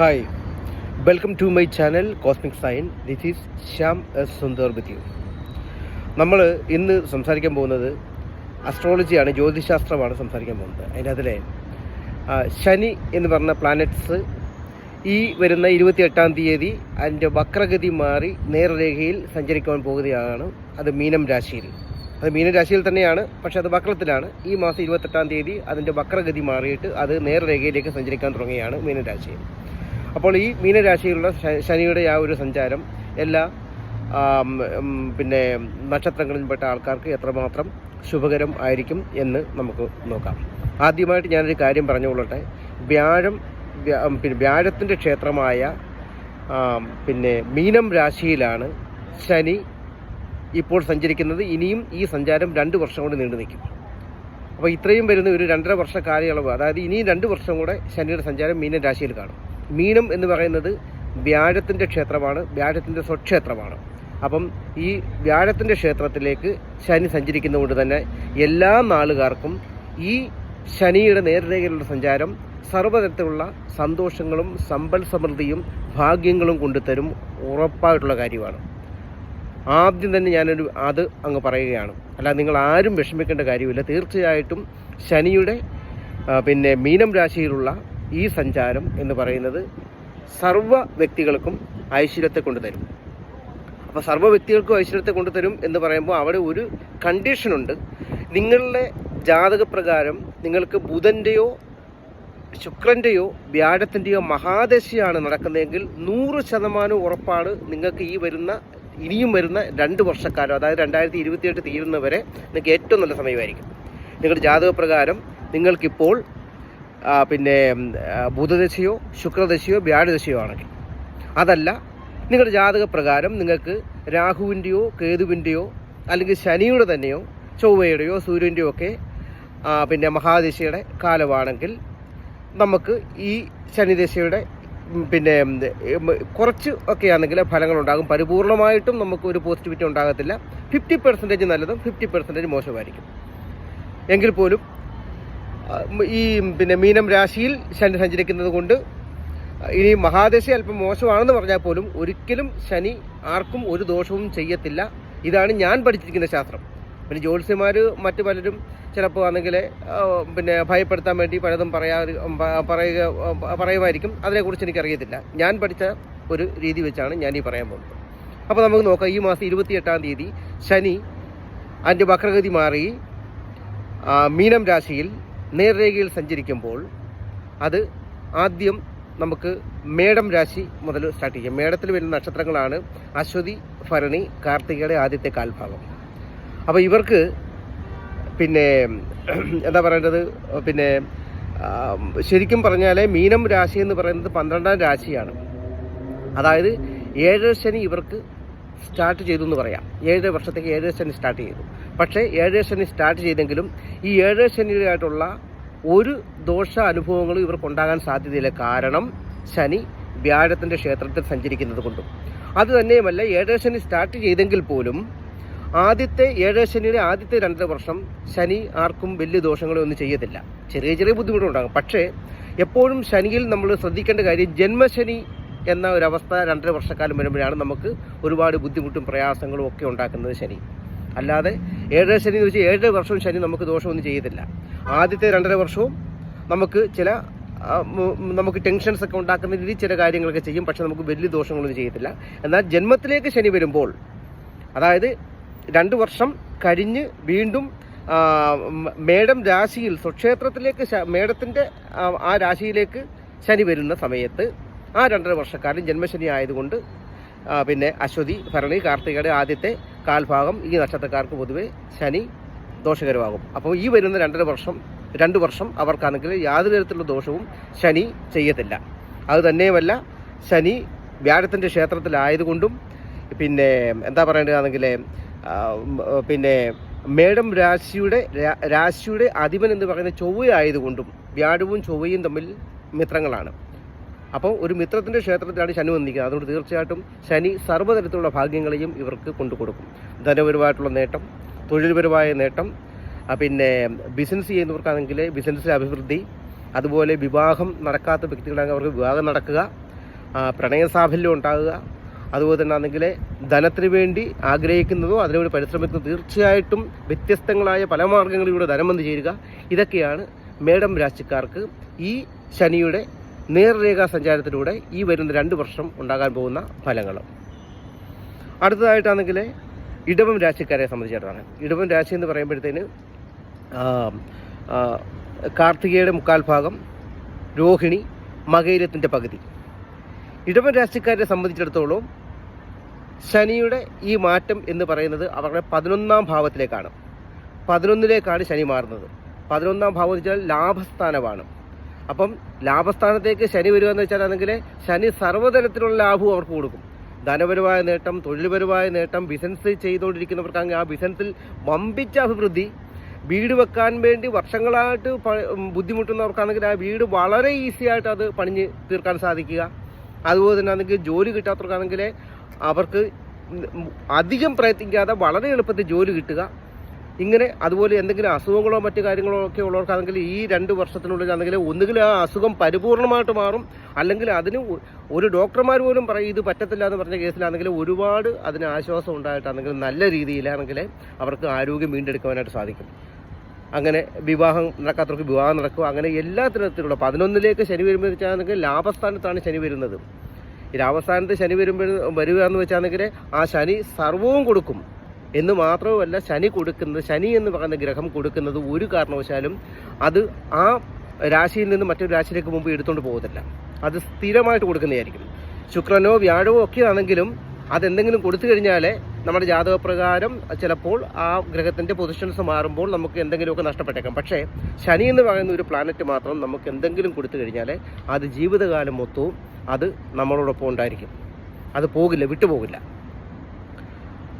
Hi welcome to my channel cosmic science this is Shyam S Sundar with you നമ്മൾ ഇന്ന് സംസാരിക്കാൻ പോകുന്നത് അസ്ട്രോളജിയാണ് ജ്യോതിശാസ്ത്രമാണ് സംസാരിക്കാൻ പോകുന്നത്. അതിന്റെ അതിലെ ശനി എന്ന് പറഞ്ഞ പ്ലാനറ്റ്സ് ഈ വരുന്ന ഇരുപത്തി എട്ടാം തീയതി അതിന്റെ വക്രഗതി മാറി നേർരേഖയിൽ സഞ്ചരിക്കാൻ പോകുകയാണ്. അത് മീനം രാശിയിൽ. അത് മീനം രാശിയിൽ തന്നെയാണ് പക്ഷേ അത് വക്രത്തിലാണ്. ഈ മാസം ഇരുപത്തെട്ടാം തീയതി അതിന്റെ വക്രഗതി മാറിയിട്ട് അത് നേർരേഖയിലേക്ക് സഞ്ചരിക്കാൻ തുടങ്ങിയാണ് മീനം രാശിയിൽ. അപ്പോൾ ഈ മീനരാശിയിലുള്ള ശനിയുടെ ആ ഒരു സഞ്ചാരം എല്ലാ പിന്നെ നക്ഷത്രങ്ങളിൽപ്പെട്ട ആൾക്കാർക്ക് എത്രമാത്രം ശുഭകരം ആയിരിക്കും എന്ന് നമുക്ക് നോക്കാം. ആദ്യമായിട്ട് ഞാനൊരു കാര്യം പറഞ്ഞുകൊള്ളട്ടെ. വ്യാഴം പിന്നെ വ്യാഴത്തിന്റെ ക്ഷേത്രമായ പിന്നെ മീനം രാശിയിലാണ് ശനി ഇപ്പോൾ സഞ്ചരിക്കുന്നത്. ഇനിയും ഈ സഞ്ചാരം രണ്ട് വർഷം കൊണ്ട് നീണ്ടു നിൽക്കും. അപ്പോൾ ഇത്രയും വരുന്ന ഒരു രണ്ടര വർഷ കാലയളവ് അതായത് ഇനിയും രണ്ട് വർഷം കൂടെ ശനിയുടെ സഞ്ചാരം മീനൻ രാശിയിൽ കാണും. മീനം എന്ന് പറയുന്നത് വ്യാഴത്തിന്റെ ക്ഷേത്രമാണ് വ്യാഴത്തിന്റെ സ്വക്ഷേത്രമാണ്. അപ്പം ഈ വ്യാഴത്തിന്റെ ക്ഷേത്രത്തിലേക്ക് ശനി സഞ്ചരിക്കുന്നതുകൊണ്ട് തന്നെ എല്ലാ നാളുകാർക്കും ഈ ശനിയുടെ നേർരേഖയിലുള്ള സഞ്ചാരം സർവതരത്തിലുള്ള സന്തോഷങ്ങളും സമ്പൽ സമൃദ്ധിയും ഭാഗ്യങ്ങളും കൊണ്ടുതരും ഉറപ്പായിട്ടുള്ള കാര്യമാണ്. ആദ്യം തന്നെ ഞാനൊരു അത് അങ്ങ് പറയുകയാണ്. അല്ല നിങ്ങൾ ആരും വിഷമിക്കേണ്ട കാര്യമില്ല. തീർച്ചയായിട്ടും ശനിയുടെ പിന്നെ മീനം രാശിയിലുള്ള ഈ സഞ്ചാരം എന്ന് പറയുന്നത് സർവ വ്യക്തികൾക്കും ഐശ്വര്യത്തെ കൊണ്ടുതരും അപ്പോൾ സർവ വ്യക്തികൾക്കും ഐശ്വര്യത്തെ കൊണ്ടുതരും എന്ന് പറയുമ്പോൾ അവിടെ ഒരു കണ്ടീഷനുണ്ട് നിങ്ങളുടെ ജാതകപ്രകാരം നിങ്ങൾക്ക് ബുധന്റെയോ ശുക്രന്റെയോ വ്യാഴത്തിന്റെയോ മഹാദശയാണ് നടക്കുന്നതെങ്കിൽ നൂറ് ശതമാനം ഉറപ്പാണ് നിങ്ങൾക്ക് ഈ വരുന്ന ഇനിയും വരുന്ന രണ്ട് വർഷക്കാലം അതായത് രണ്ടായിരത്തി ഇരുപത്തിയെട്ട് തീരുന്നവരെ നിങ്ങൾക്ക് ഏറ്റവും നല്ല സമയമായിരിക്കും. നിങ്ങളുടെ ജാതകപ്രകാരം നിങ്ങൾക്കിപ്പോൾ പിന്നെ ബുധദശയോ ശുക്രദശയോ വ്യാഴദശയോ ആണെങ്കിൽ. അതല്ല നിങ്ങളുടെ ജാതക പ്രകാരം നിങ്ങൾക്ക് രാഹുവിന്റെയോ കേതുവിന്റെയോ അല്ലെങ്കിൽ ശനിയുടെ തന്നെയോ ചൊവ്വയുടെയോ സൂര്യന്റെയോ ഒക്കെ പിന്നെ മഹാദശയുടെ കാലമാണെങ്കിൽ നമുക്ക് ഈ ശനിദശയുടെ പിന്നെ കുറച്ച് ഒക്കെ ആണെങ്കിൽ ഫലങ്ങളുണ്ടാകും. പരിപൂർണമായിട്ടും നമുക്ക് ഒരു പോസിറ്റിവിറ്റി ഉണ്ടാകത്തില്ല. ഫിഫ്റ്റി പെർസെന്റേജ് നല്ലതും ഫിഫ്റ്റി പെർസെന്റേജ് മോശമായിരിക്കും. എങ്കിൽ പോലും ഈ പിന്നെ മീനം രാശിയിൽ ശനി സഞ്ചരിക്കുന്നത് കൊണ്ട് ഇനി മഹാദശ അല്പം മോശമാണെന്ന് പറഞ്ഞാൽ പോലും ഒരിക്കലും ശനി ആർക്കും ഒരു ദോഷവും ചെയ്യത്തില്ല. ഇതാണ് ഞാൻ പഠിച്ചിരിക്കുന്ന ശാസ്ത്രം. പിന്നെ ജ്യോത്സ്യന്മാർ മറ്റു പലരും ചിലപ്പോൾ ആണെങ്കിൽ പിന്നെ ഭയപ്പെടുത്താൻ വേണ്ടി പലതും പറയാ പറയുക പറയുമായിരിക്കും. അതിനെക്കുറിച്ച് എനിക്കറിയത്തില്ല. ഞാൻ പഠിച്ച ഒരു രീതി വെച്ചാണ് ഞാൻ ഈ പറയാൻ പോകുന്നത്. അപ്പോൾ നമുക്ക് നോക്കാം. ഈ മാസം ഇരുപത്തിയെട്ടാം തീയതി ശനി അതിന്റെ വക്രഗതി മാറി മീനം രാശിയിൽ നേർരേഖയിൽ സഞ്ചരിക്കുമ്പോൾ അത് ആദ്യം നമുക്ക് മേടം രാശി മുതൽ സ്റ്റാർട്ട് ചെയ്യാം. മേടത്തിൽ വരുന്ന നക്ഷത്രങ്ങളാണ് അശ്വതി ഭരണി കാർത്തികയുടെ ആദ്യത്തെ കാൽഭാഗം. അപ്പോൾ ഇവർക്ക് പിന്നെ എന്താ പറയേണ്ടത്? പിന്നെ ശരിക്കും പറഞ്ഞാൽ മീനം രാശി എന്ന് പറയുന്നത് പന്ത്രണ്ടാം രാശിയാണ്. അതായത് ഏഴര ശനി ഇവർക്ക് സ്റ്റാർട്ട് ചെയ്തു എന്ന് പറയാം. ഏഴര വർഷത്തേക്ക് ഏഴര ശനി സ്റ്റാർട്ട് ചെയ്തു. പക്ഷേ ഏഴര ശനി സ്റ്റാർട്ട് ചെയ്തെങ്കിലും ഈ ഏഴര ശനിയായിട്ടുള്ള ഒരു ദോഷ അനുഭവങ്ങളും ഇവർക്കുണ്ടാകാൻ സാധ്യതയില്ല. കാരണം ശനി വ്യാഴത്തിന്റെ ക്ഷേത്രത്തിൽ സഞ്ചരിക്കുന്നത് കൊണ്ടും. അത് തന്നെയുമല്ല ഏഴര ശനി സ്റ്റാർട്ട് ചെയ്തെങ്കിൽ പോലും ആദ്യത്തെ ഏഴര ശനിയുടെ ആദ്യത്തെ രണ്ടര വർഷം ശനി ആർക്കും വലിയ ദോഷങ്ങളൊന്നും ചെയ്യത്തില്ല. ചെറിയ ചെറിയ ബുദ്ധിമുട്ടുണ്ടാകും പക്ഷേ എപ്പോഴും ശനിയിൽ നമ്മൾ ശ്രദ്ധിക്കേണ്ട കാര്യം ജന്മശനി എന്ന ഒരവസ്ഥ രണ്ടര വർഷക്കാലം വരുമ്പോഴാണ് നമുക്ക് ഒരുപാട് ബുദ്ധിമുട്ടും പ്രയാസങ്ങളും ഒക്കെ ഉണ്ടാക്കുന്നത് ശനി. അല്ലാതെ ഏഴര ശനി എന്ന് വെച്ചാൽ ഏഴര വർഷവും ശനി നമുക്ക് ദോഷമൊന്നും ചെയ്യത്തില്ല. ആദ്യത്തെ രണ്ടര വർഷവും നമുക്ക് ചില നമുക്ക് ടെൻഷൻസ് ഒക്കെ ഉണ്ടാക്കുന്ന രീതിയിൽ ചില കാര്യങ്ങളൊക്കെ ചെയ്യും. പക്ഷെ നമുക്ക് വലിയ ദോഷങ്ങളൊന്നും ചെയ്യത്തില്ല. എന്നാൽ ജന്മത്തിലേക്ക് ശനി വരുമ്പോൾ അതായത് രണ്ട് വർഷം കഴിഞ്ഞ് വീണ്ടും മേടം രാശിയിൽ സ്വക്ഷേത്രത്തിലേക്ക് മേടത്തിന്റെ ആ രാശിയിലേക്ക് ശനി വരുന്ന സമയത്ത് ആ രണ്ടര വർഷക്കാലം ജന്മശനി ആയതുകൊണ്ട് പിന്നെ അശ്വതി ഭരണി കാർത്തികയുടെ ആദ്യത്തെ കാൽഭാഗം ഈ നക്ഷത്രക്കാർക്ക് പൊതുവെ ശനി ദോഷകരമാകും. അപ്പോൾ ഈ വരുന്ന രണ്ടര വർഷം രണ്ട് വർഷം അവർക്കാണെങ്കിൽ യാതൊരു തരത്തിലുള്ള ദോഷവും ശനി ചെയ്യത്തില്ല. അത് തന്നെയുമല്ല ശനി വ്യാഴത്തിന്റെ ക്ഷേത്രത്തിലായതുകൊണ്ടും പിന്നെ എന്താ പറയേണ്ടതാണെങ്കിൽ പിന്നെ മേഡം രാശിയുടെ രാശിയുടെ അധിപൻ എന്ന് പറയുന്ന ചൊവ്വയായതുകൊണ്ടും വ്യാഴവും ചൊവ്വയും തമ്മിൽ മിത്രങ്ങളാണ്. അപ്പോൾ ഒരു മിത്രത്തിന്റെ ക്ഷേത്രത്തിലാണ് ശനി വന്നിരിക്കുന്നത്. അതുകൊണ്ട് തീർച്ചയായിട്ടും ശനി സർവതരത്തിലുള്ള ഭാഗ്യങ്ങളെയും ഇവർക്ക് കൊണ്ടുകൊടുക്കും. ധനപരമായിട്ടുള്ള നേട്ടം തൊഴിൽപരമായ നേട്ടം പിന്നെ ബിസിനസ് ചെയ്യുന്നവർക്കാണെങ്കിൽ ബിസിനസ്സിലെ അഭിവൃദ്ധി അതുപോലെ വിവാഹം നടക്കാത്ത വ്യക്തികളാണെങ്കിൽ അവർക്ക് വിവാഹം നടക്കുക പ്രണയസാഫല്യം ഉണ്ടാകുക അതുപോലെ തന്നെ ആണെങ്കിൽ ധനത്തിന് വേണ്ടി ആഗ്രഹിക്കുന്നതോ അതിനുവേണ്ടി പരിശ്രമിക്കുന്നതോ തീർച്ചയായിട്ടും വ്യത്യസ്തങ്ങളായ പല മാർഗങ്ങളിലൂടെ ധനം വന്നു ചേരുക. ഇതൊക്കെയാണ് മേഡം രാശിക്കാർക്ക് ഈ ശനിയുടെ നേർരേഖാ സഞ്ചാരത്തിലൂടെ ഈ വരുന്ന രണ്ട് വർഷം ഉണ്ടാകാൻ പോകുന്ന ഫലങ്ങൾ അടുത്തതായിട്ടാണെങ്കിൽ ഇടവം രാശിക്കാരെ സംബന്ധിച്ചിടത്താണ്. ഇടവം രാശി എന്ന് പറയുമ്പോഴത്തേന് കാർത്തികയുടെ മുക്കാൽ ഭാഗം രോഹിണി മകയിരത്തിന്റെ പകുതി. ഇടവൻ രാശിക്കാരെ സംബന്ധിച്ചിടത്തോളം ശനിയുടെ ഈ മാറ്റം എന്ന് പറയുന്നത് അവരുടെ പതിനൊന്നാം ഭാവത്തിലേക്കാണ്. പതിനൊന്നിലേക്കാണ് ശനി മാറുന്നത്. പതിനൊന്നാം ഭാവം എന്ന് വെച്ചാൽ ലാഭസ്ഥാനമാണ്. അപ്പം ലാഭസ്ഥാനത്തേക്ക് ശനി വരിക എന്ന് വെച്ചാലാണെങ്കിൽ ശനി സർവതരത്തിലുള്ള ലാഭവും അവർക്ക് കൊടുക്കും. ധനപരമായ നേട്ടം തൊഴിൽപരമായ നേട്ടം ബിസിനസ് ചെയ്തുകൊണ്ടിരിക്കുന്നവർക്കാണെങ്കിൽ ആ ബിസിനസ്സിൽ വമ്പിച്ച അഭിവൃദ്ധി വീട് വെക്കാൻ വേണ്ടി വർഷങ്ങളായിട്ട് ബുദ്ധിമുട്ടുന്നവർക്കാണെങ്കിൽ ആ വീട് വളരെ ഈസി ആയിട്ട് അത് പണിഞ്ഞ് തീർക്കാൻ സാധിക്കുക. അതുപോലെ തന്നെ ആണെങ്കിൽ ജോലി കിട്ടാത്തവർക്കാണെങ്കിൽ അവർക്ക് അധികം പ്രയത്നിക്കാതെ വളരെ എളുപ്പത്തിൽ ജോലി കിട്ടുക. ഇങ്ങനെ അതുപോലെ എന്തെങ്കിലും അസുഖങ്ങളോ മറ്റു കാര്യങ്ങളോ ഒക്കെ ഉള്ളവർക്കാണെങ്കിൽ ഈ രണ്ട് വർഷത്തിനുള്ളിൽ ആണെങ്കിൽ ഒന്നുകിൽ ആ അസുഖം പരിപൂർണമായിട്ട് മാറും. അല്ലെങ്കിൽ അതിന് ഒരു ഡോക്ടർമാർ പോലും പറയും ഇത് പറ്റത്തില്ല എന്ന് പറഞ്ഞ കേസിലാണെങ്കിൽ ഒരുപാട് അതിന് ആശ്വാസം ഉണ്ടായിട്ടാണെങ്കിൽ നല്ല രീതിയിലാണെങ്കിൽ അവർക്ക് ആരോഗ്യം വീണ്ടെടുക്കുവാനായിട്ട് സാധിക്കും. അങ്ങനെ വിവാഹം നടക്കാത്തവർക്ക് വിവാഹം നടക്കും. അങ്ങനെ എല്ലാ തരത്തിലുള്ള പതിനൊന്നിലേക്ക് ശനി വരുമ്പോൾ വെച്ചാണെങ്കിൽ ലാഭസ്ഥാനത്താണ് ശനി വരുന്നത്. ഈ ലാഭസ്ഥാനത്ത് ശനി വരുമ്പോൾ വരിക എന്ന് വെച്ചാണെങ്കിൽ ആ ശനി സർവവും കൊടുക്കും. എന്ന് മാത്രവുമല്ല ശനി കൊടുക്കുന്നത് ശനി എന്ന് പറയുന്ന ഗ്രഹം കൊടുക്കുന്നത് ഒരു കാരണവശാലും അത് ആ രാശിയിൽ നിന്ന് മറ്റൊരു രാശിയിലേക്ക് മുമ്പ് എടുത്തുകൊണ്ട് പോകത്തില്ല. അത് സ്ഥിരമായിട്ട് കൊടുക്കുന്നതായിരിക്കും. ശുക്രനോ വ്യാഴവോ ഒക്കെ ആണെങ്കിലും അതെന്തെങ്കിലും കൊടുത്തു കഴിഞ്ഞാൽ നമ്മുടെ ജാതകപ്രകാരം ചിലപ്പോൾ ആ ഗ്രഹത്തിന്റെ പൊസിഷൻസ് മാറുമ്പോൾ നമുക്ക് എന്തെങ്കിലുമൊക്കെ നഷ്ടപ്പെട്ടേക്കാം. പക്ഷേ ശനി എന്ന് പറയുന്ന ഒരു പ്ലാനറ്റ് മാത്രം നമുക്ക് എന്തെങ്കിലും കൊടുത്തു കഴിഞ്ഞാൽ അത് ജീവിതകാലം മൊത്തവും അത് നമ്മളോടൊപ്പം ഉണ്ടായിരിക്കും. അത് പോകില്ല വിട്ടുപോകില്ല.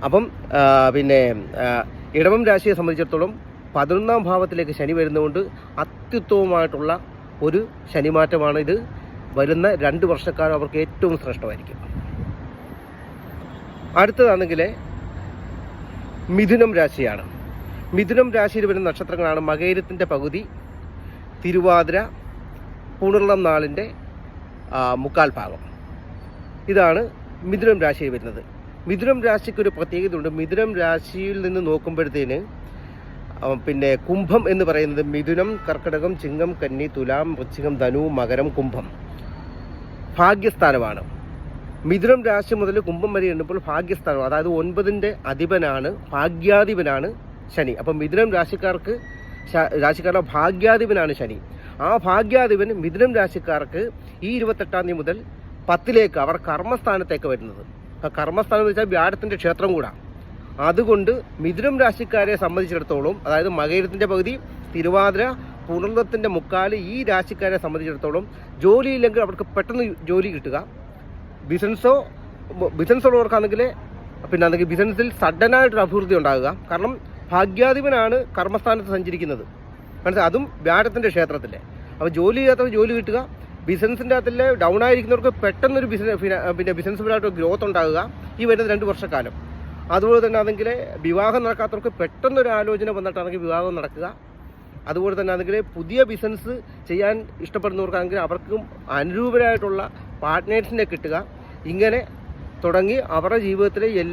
അപ്പം പിന്നെ ഇടവം രാശിയെ സംബന്ധിച്ചിടത്തോളം പതിനൊന്നാം ഭാവത്തിലേക്ക് ശനി വരുന്നതുകൊണ്ട് അത്യുത്തമമായിട്ടുള്ള ഒരു ശനിമാറ്റമാണ് ഇത്. വരുന്ന രണ്ട് വർഷക്കാലം അവർക്ക് ഏറ്റവും ശ്രേഷ്ഠമായിരിക്കും. അടുത്തതാണെങ്കിൽ മിഥുനം രാശിയാണ്. മിഥുനം രാശിയിൽ വരുന്ന നക്ഷത്രങ്ങളാണ് മകയിരത്തിന്റെ പകുതി തിരുവാതിര പുണർളം നാളിന്റെ മുക്കാൽ ഭാഗം. ഇതാണ് മിഥുനം രാശിയിൽ വരുന്നത്. മിഥുനം രാശിക്ക് ഒരു പ്രത്യേകതയുണ്ട് മിഥുനം രാശിയിൽ നിന്ന് നോക്കുമ്പോഴത്തേന് പിന്നെ കുംഭം എന്ന് പറയുന്നത് മിഥുനം കർക്കിടകം ചിങ്ങം കന്നി തുലാം വൃശ്ചികം ധനു മകരം കുംഭം. ഭാഗ്യസ്ഥാനമാണ്. മിഥുനം രാശി മുതൽ കുംഭം വരെ എണ്ണുമ്പോൾ ഭാഗ്യസ്ഥാനം അതായത് ഒൻപതിന്റെ അധിപനാണ് ഭാഗ്യാധിപനാണ് ശനി. അപ്പം മിഥുനം രാശിക്കാർക്ക് രാശിക്കാരുടെ ഭാഗ്യാധിപനാണ് ശനി. ആ ഭാഗ്യാധിപൻ മിഥുനം രാശിക്കാർക്ക് ഈ ഇരുപത്തെട്ടാം തീയതി മുതൽ പത്തിലേക്ക് അവർ കർമ്മസ്ഥാനത്തേക്ക് വരുന്നത്. കർമ്മസ്ഥാനം എന്ന് വെച്ചാൽ വ്യാഴത്തിന്റെ ക്ഷേത്രം കൂടാ. അതുകൊണ്ട് മിഥുനം രാശിക്കാരെ സംബന്ധിച്ചിടത്തോളം അതായത് മകയിരത്തിന്റെ പകുതി തിരുവാതിര പുണർന്നത്തിന്റെ മുക്കാൽ ഈ രാശിക്കാരെ സംബന്ധിച്ചിടത്തോളം ജോലിയില്ലെങ്കിൽ അവർക്ക് പെട്ടെന്ന് ജോലി കിട്ടുക. ബിസിനസ്സോ ബിസിനസ് ഉള്ളവർക്കാണെങ്കിൽ പിന്നെ അല്ലെങ്കിൽ ബിസിനസ്സിൽ സഡനായിട്ടൊരു അഭിവൃദ്ധി ഉണ്ടാകുക. കാരണം ഭാഗ്യാധിപനാണ് കർമ്മസ്ഥാനത്ത് സഞ്ചരിക്കുന്നത്. മനസ്സിലായി അതും വ്യാഴത്തിന്റെ ക്ഷേത്രത്തിലെ. അപ്പോൾ ജോലി ചെയ്യാത്തവർ ജോലി കിട്ടുക. ബിസിനസ്സിന്റെ അകത്തിൽ ഡൗൺ ആയിരിക്കുന്നവർക്ക് പെട്ടെന്നൊരു ബിസിനസ് പിന്നെ ബിസിനസ് പരമായിട്ട് ഗ്രോത്ത് ഉണ്ടാകുക ഈ വരുന്ന രണ്ട് വർഷക്കാലം. അതുപോലെ തന്നെ ആണെങ്കിൽ വിവാഹം നടക്കാത്തവർക്ക് പെട്ടെന്നൊരു ആലോചന വന്നിട്ടാണെങ്കിൽ വിവാഹം നടക്കുക. അതുപോലെ തന്നെ ആണെങ്കിൽ പുതിയ ബിസിനസ് ചെയ്യാൻ ഇഷ്ടപ്പെടുന്നവർക്കാണെങ്കിൽ അവർക്കും അനുരൂപരായിട്ടുള്ള പാർട്ട്നേഴ്സിനെ കിട്ടുക. ഇങ്ങനെ തുടങ്ങി അവരുടെ ജീവിതത്തിലെ എല്ലാ